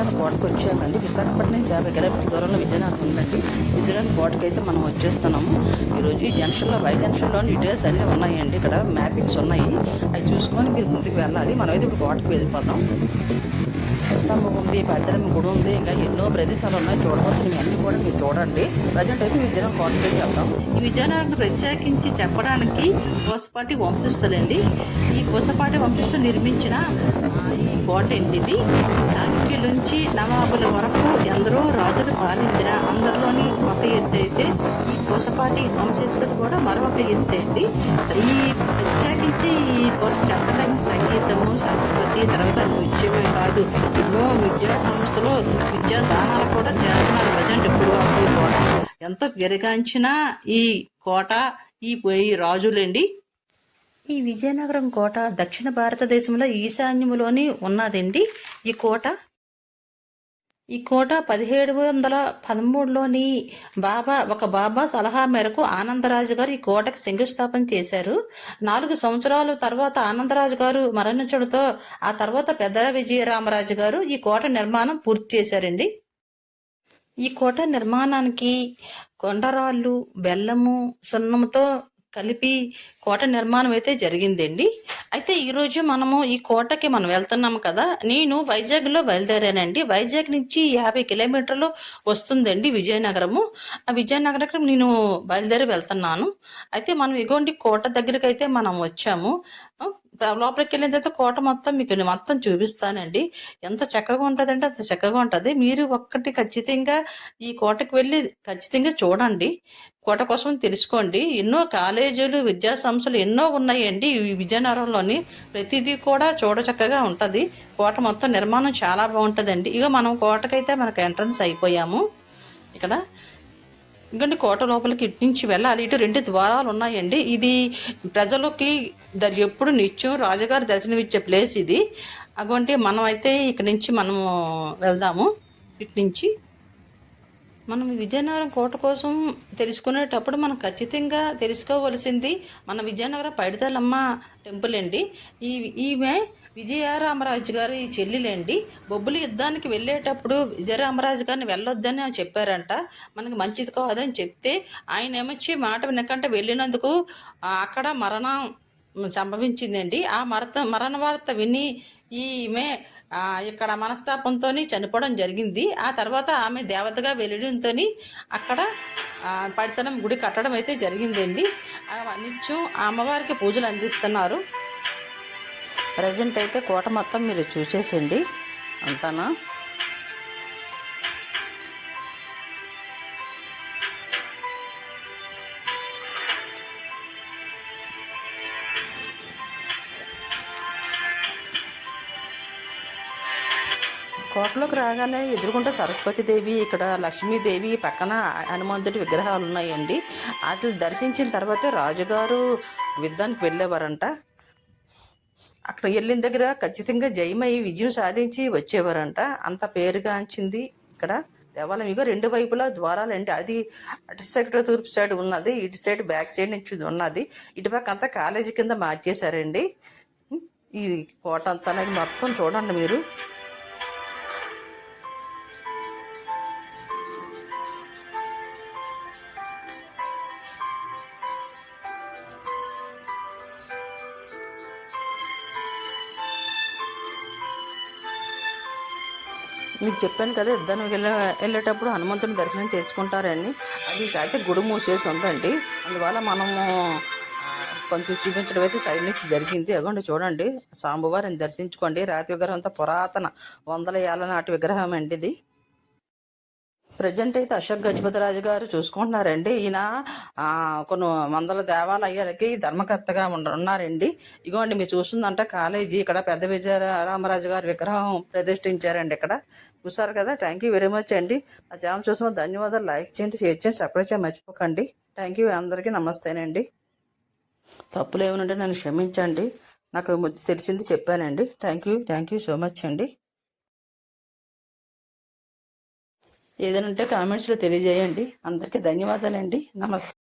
విజయనగరం కోటకు వచ్చామండి. విశాఖపట్నం నుంచి యాభై కిలోమీటర్ల దూరంలో విజయనగరం ఉందండి. విజయనగరం కోటకు అయితే మనం వచ్చేస్తున్నాము. ఈరోజు ఈ జంక్షన్లో వై జంక్షన్లో డీటెయిల్స్ అన్నీ ఉన్నాయండి. ఇక్కడ మ్యాపింగ్స్ ఉన్నాయి. అవి చూసుకొని మీరు ముందుకు వెళ్ళాలి. మనం అయితే ఇప్పుడు కోటకు వెళ్ళిపోతాం. స్తంభం ఉంది పడతరం గుడి ఉంది. ఇంకా ఎన్నో ప్రదేశాలు ఉన్నాయి. చూడవలసినవి అన్నీ కూడా మీరు చూడండి. ప్రజెంట్ అయితే విజయనగరం కోటకి వెళ్తాం. ఈ విజయనగరం ప్రత్యేకించి చెప్పడానికి పూసపాటి వంశస్థులండి. ఈ పూసపాటి వంశస్థులు నిర్మించిన ఈ కోట అండి ఇది చాళుక్యుల నుంచి నవాబుల వరకు ఎందరో రాజులు పాలించిన అందరిలోని ఒక ఎత్తు అయితే ఈ కోసపాటి వంశస్థులు కూడా మరొక ఎత్తు అండి. ఈ ప్రత్యేకించి ఈ కోస చెప్పదగిన సంగీతము సరస్వతి తర్వాత నృత్యమే కాదు ఎన్నో విద్యా సంస్థలు విద్యా దానాలు కూడా చేస్తున్నారు ప్రజెంట్ ఇప్పుడు అప్పుడు కూడా. ఎంతో పెరిగాంచిన ఈ కోట ఈ ఈ రాజులండి. ఈ విజయనగరం కోట దక్షిణ భారతదేశంలో ఈశాన్యములోని ఉన్నదండి. ఈ కోట ఈ కోట పదిహేడు వందల పదమూడులోని బాబా ఒక బాబా సలహా మేరకు ఆనందరాజు గారు ఈ కోటకు శంకుస్థాపన చేశారు. నాలుగు సంవత్సరాల తర్వాత ఆనందరాజు గారు మరణించడంతో ఆ తర్వాత పెద్ద విజయరామరాజు గారు ఈ కోట నిర్మాణం పూర్తి చేశారండి. ఈ కోట నిర్మాణానికి కొండరాళ్ళు బెల్లము సున్నముతో కలిపి కోట నిర్మాణం అయితే జరిగిందండి. అయితే ఈరోజు మనము ఈ కోటకి మనం వెళ్తున్నాము కదా నేను వైజాగ్లో బయలుదేరానండి. వైజాగ్ నుంచి యాభై కిలోమీటర్లు వస్తుందండి విజయనగరము. ఆ విజయనగరం నేను బయలుదేరి వెళ్తున్నాను. అయితే మనం ఇగోండి కోట దగ్గరికి అయితే మనం వచ్చాము. లోపలికి వెళ్ళిన తర్వాత కోట మొత్తం మీకు నేను మొత్తం చూపిస్తానండి. ఎంత చక్కగా ఉంటుందంటే అంత చక్కగా ఉంటుంది. మీరు ఒక్కటి ఖచ్చితంగా ఈ కోటకు వెళ్ళి ఖచ్చితంగా చూడండి. కోట కోసం తెలుసుకోండి. ఎన్నో కాలేజీలు విద్యా సంస్థలు ఎన్నో ఉన్నాయండి. ఈ విజయనగరంలోని ప్రతిదీ కూడా చూడచక్కగా ఉంటుంది. కోట మొత్తం నిర్మాణం చాలా బాగుంటుందండి. ఇక మనం కోటకైతే మనకు ఎంట్రన్స్ అయిపోయాము. ఇక్కడ ఎందుకంటే కోట లోపలికి ఇటు నుంచి వెళ్ళాలి. ఇటు రెండు ద్వారాలు ఉన్నాయండి. ఇది ప్రజలకి దర్ ఎప్పుడు నిత్యం రాజుగారి దర్శనమిచ్చే ప్లేస్ ఇది. అటువంటి మనం అయితే ఇక్కడి నుంచి మనము వెళ్దాము. ఇటు నుంచి మనం విజయనగరం కోట కోసం తెలుసుకునేటప్పుడు మనం ఖచ్చితంగా తెలుసుకోవలసింది మన విజయనగరం పైడితలమ్మ టెంపుల్ అండి. ఈ ఈమె విజయరామరాజు గారి చెల్లెలండి బొబ్బులి యుద్ధానికి వెళ్ళేటప్పుడు విజయరామరాజు గారిని వెళ్ళొద్దని చెప్పారంట. మనకి మంచిది కాదని చెప్తే ఆయన ఏమొచ్చి మాట వినకంటే వెళ్ళినందుకు అక్కడ మరణం సంభవించిందండి. ఆ మరత మరణ వార్త విని ఈమె ఇక్కడ మనస్తాపంతో చనిపోవడం జరిగింది. ఆ తర్వాత ఆమె దేవతగా వెళ్ళడంతో అక్కడ పడితనం గుడి కట్టడం అయితే జరిగిందండి. నిత్యం ఆ అమ్మవారికి పూజలు అందిస్తున్నారు. ప్రజెంట్ అయితే కోట మొత్తం మీరు చూసేసండి. అంతానా? కోటలోకి రాగానే ఎదుర్కొంటే సరస్వతీదేవి ఇక్కడ లక్ష్మీదేవి పక్కన హనుమంతుడి విగ్రహాలు ఉన్నాయండి. వాటిని దర్శించిన తర్వాతే రాజుగారు యుద్ధానికి వెళ్ళేవారంట. అక్కడ వెళ్ళిన దగ్గర ఖచ్చితంగా జయమై విజయం సాధించి వచ్చేవారంట. అంత పేరుగాంచింది ఇక్కడ. దేవాలయం ఇగో రెండు వైపులా ద్వారాలు అండి. అది అటు సైడ్ తూర్పు సైడ్ ఉన్నది ఇటు సైడ్ బ్యాక్ సైడ్ నుంచి ఉన్నది. ఇటుపక్క అంతా కాలేజీ కింద మార్చేశారండి. ఈ కోట అంతా మొత్తం చూడండి మీరు. మీకు చెప్పాను కదా ఇద్దరు వెళ్ళ వెళ్ళేటప్పుడు హనుమంతుని దర్శనం చేసుకుంటారని. అది అయితే గుడి మూసేసి ఉందండి. అందువల్ల మనము కొంచెం చూపించడం అయితే సైడ్ నుంచి జరిగింది. అగోండి చూడండి. సాంబవారిని దర్శించుకోండి. రాతి విగ్రహం అంతా పురాతన వందల ఏళ్ళ నాటి విగ్రహం అండి ఇది. ప్రజెంట్ అయితే అశోక్ గజపతిరాజు గారు చూసుకుంటున్నారండి. ఈయన కొన్ని వందల దేవాలయాలకి ధర్మకర్తగా ఉన్నారండి. ఇగోండి మీరు చూస్తుందంట కాలేజీ ఇక్కడ పెద్ద విజయ రామరాజు గారి విగ్రహం ప్రతిష్ఠించారండి ఇక్కడ. చూసారు కదా? థ్యాంక్ యూ వెరీ మచ్ అండి. ఆ ఛానల్ చూసిన ధన్యవాదాలు. లైక్ చేయండి షేర్ చేయండి సబ్స్క్రైబ్ చేయండి మర్చిపోకండి. థ్యాంక్ యూ అందరికీ నమస్తేనండి. తప్పులు ఏమైనా నన్ను క్షమించండి. నాకు తెలిసింది చెప్పానండి. Thank you thank you so much అండి. ఏదైనా ఉంటే కామెంట్స్లో తెలియజేయండి. అందరికీ ధన్యవాదాలండి. నమస్తే.